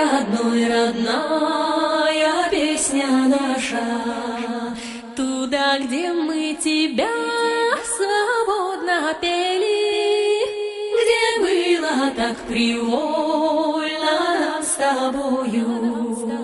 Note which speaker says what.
Speaker 1: родной, родная песня наша, Туда, где мы тебя свободно пели, Где было так привольно нам с тобою.